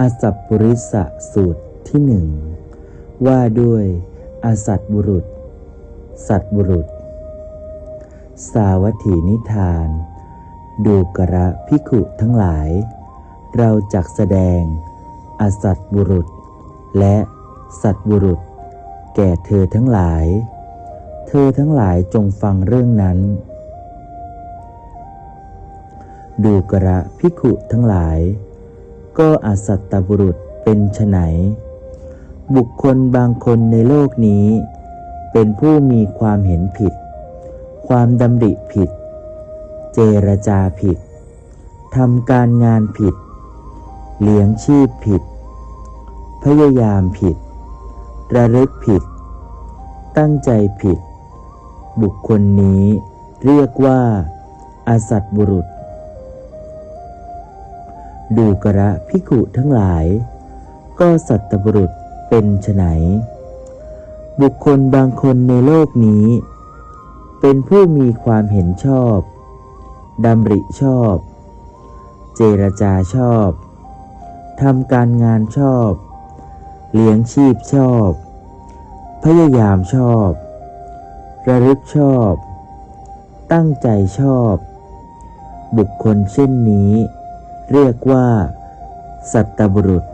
อสัพปริสะสูตรที่หนึ่งว่าด้วยอสัตบุรุษ สัตบุรุษ สาวัตถีนิทาน ดูกระพิขุทั้งหลาย เราจักแสดง อสัตบุรุษ และสัตบุรุษ แก่เธอทั้งหลาย เธอทั้งหลายจงฟังเรื่องนั้น ดูกระพิขุทั้งหลาย ก็อสัตตบุรุษเป็นไฉนบุคคลบางคนในโลกนี้ เป็นผู้มีความเห็นผิด ความดำริผิด เจรจาผิดทำการงานผิด เลี้ยงชีพผิด พยายามผิด ระลึกผิด ตั้งใจผิด บุคคลนี้เรียกว่า อสัตบุรุษ ดูกระพิกุทั้งหลาย ก็สัตบุรุษเป็นไฉนบุคคลบางคนในโลกนี้ เป็นผู้มีความเห็นชอบดำริชอบ เจรจาชอบทำการงานชอบ เลี้ยงชีพชอบ พยายามชอบ ระลึกชอบ ตั้งใจชอบ บุคคลเช่นนี้ เรียกว่า สัตบุรุษ